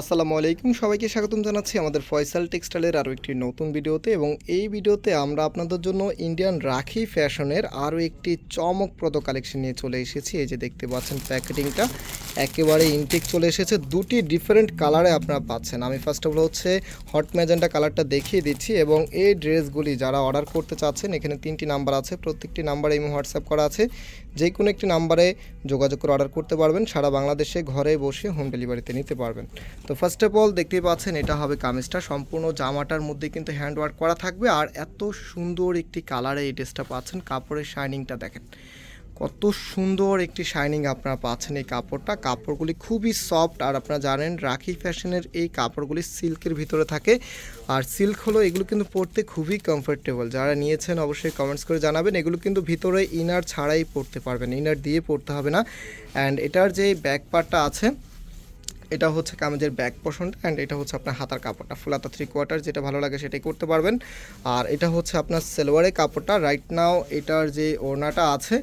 আসসালামু আলাইকুম। সবাইকে স্বাগতম জানাচ্ছি আমাদের ফয়সাল টেক্সটাইলের আরও একটি নতুন ভিডিওতে এবং এই ভিডিওতে আমরা আপনাদের জন্য ইন্ডিয়ান রাখি ফ্যাশনের আরও একটি চমকপ্রদ কালেকশন নিয়ে চলে এসেছি। এই যে দেখতে পাচ্ছেন প্যাকেটিংটা, একেবারে ইনটেক চলে এসেছে। দুটি ডিফারেন্ট কালারে আপনারা পাচ্ছেন। আমি ফার্স্ট অফ অল হচ্ছে হট ম্যাজেন্টা কালারটা দেখিয়ে দিচ্ছি এবং এই ড্রেসগুলি যারা অর্ডার করতে চাচ্ছেন, এখানে তিনটি নাম্বার আছে। প্রত্যেকটি নাম্বারে এই হোয়াটসঅ্যাপ করা আছে। যে কোনো একটি নাম্বারে যোগাযোগ করে অর্ডার করতে পারবেন। সারা বাংলাদেশে ঘরে বসে হোম ডেলিভারিতে নিতে পারবেন। তো ফার্স্ট অফ অল দেখতেই পাচ্ছেন এটা হবে কামিজটা। সম্পূর্ণ জামাটার মধ্যে কিন্তু হ্যান্ড ওয়ার্ক করা থাকবে আর এত সুন্দর একটি কালারে এই ড্রেসটা পাচ্ছেন। কাপড়ের শাইনিংটা দেখেন। কত সুন্দর একটি শাইনিং আপনারা পাচ্ছেন এই কাপড়টা। কাপড়গুলি খুবই সফট আর আপনারা জানেন রাখি ফ্যাশনের এই কাপড়গুলি সিল্কের ভিতরে থাকে। আর সিল্ক হলো এগুলো কিন্তু পরতে খুবই কমফোর্টেবল যারা নিয়েছেন অবশ্যই কমেন্টস করে জানাবেন। এগুলো কিন্তু ভিতরে ইনার ছাড়াই পরতে পারবেন। ইনার দিয়ে পরতে হবে না। অ্যান্ড এটার যে ব্যাক পার্টটা আছে এটা হচ্ছে কামেজের ব্যাক পোর্শনটা অ্যান্ড এটা হচ্ছে আপনার হাতার কাপড়টা। ফুল ফুলাতা থ্রি কোয়ার্টার যেটা ভালো লাগে সেটাই করতে পারবেন। আর এটা হচ্ছে আপনার সেলোয়ারের কাপড়টা। রাইট নাও এটার যে ওড়নাটা আছে,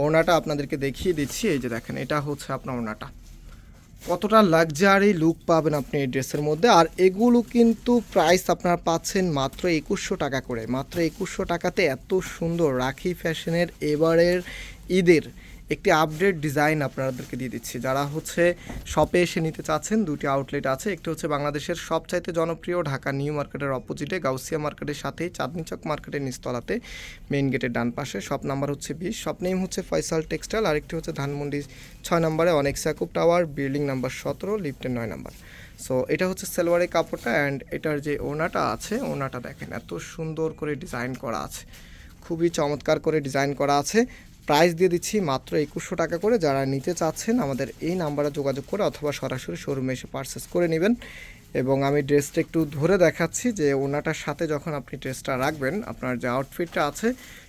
ওড়নাটা আপনাদেরকে দেখিয়ে দিচ্ছি। এই যে দেখেন, এটা হচ্ছে আপনার ওড়নাটা। কতটা লাক্সারি লুক পাবেন আপনি এই ড্রেসের মধ্যে। আর এগুলো কিন্তু প্রাইস আপনারা পাচ্ছেন মাত্র একুশশো টাকা করে। মাত্র একুশশো টাকাতে এত সুন্দর রাখি ফ্যাশনের এবারের ঈদের একটি আপডেট ডিজাইন আপনাদেরকে দিয়ে দিচ্ছি। যারা হচ্ছে শপে এসে নিতে চাচ্ছেন, দুটি আউটলেট আছে। একটি হচ্ছে বাংলাদেশের সবচাইতে জনপ্রিয় ঢাকা নিউ মার্কেটের অপোজিটে গাউসিয়া মার্কেটের সাথেই চাঁদনি চক মার্কেটের নিচতলাতে মেইন গেটের ডান পাশে। শপ নাম্বার হচ্ছে বিশ। শপ নেম হচ্ছে ফয়সাল টেক্সটাইল আরেকটি হচ্ছে ধানমন্ডি ছয় নম্বরে অনেক সাকুব টাওয়ার। বিল্ডিং নাম্বার সতেরো লিফটের নয় নাম্বার। সো এটা হচ্ছে সেলওয়ারের কাপড়টা অ্যান্ড এটার যে ওনাটা আছে ওনাটা দেখেন। এত সুন্দর করে ডিজাইন করা আছে। খুবই চমৎকার করে ডিজাইন করা আছে। প্রাইস দিয়ে দিচ্ছি মাত্র একুশশো টাকা করে। যারা নিতে চাচ্ছেন আমাদের এই নাম্বারে যোগাযোগ করে অথবা সরাসরি শোরুমে এসে পারচেস করে নেবেন। এবং আমি ড্রেসটা একটু ধরে দেখাচ্ছি যে ওনাটার সাথে যখন আপনি ড্রেসটা রাখবেন, আপনার যে আউটফিটটা আছে,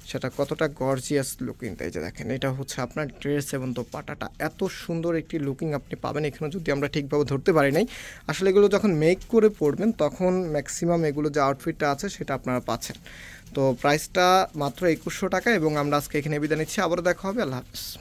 সেটা কতটা গর্জিয়াস লুকিং তাই যে দেখেন, এটা হচ্ছে আপনার ড্রেস এবং দোপাটাটা এত সুন্দর একটি লুকিং আপনি পাবেন এখানে যদি আমরা ঠিকভাবে ধরতে পারি নাই। আসলে এগুলো যখন মেক করে পরবেন, তখন ম্যাক্সিমাম এগুলো যে আউটফিটটা আছে, সেটা আপনারা পাচ্ছেন। তো প্রাইসটা মাত্র একুশশো টাকা এবং আমরা আজকে এখানে বিদায় নিচ্ছি। আবারও দেখা হবে। আল্লাহ হাফিজ।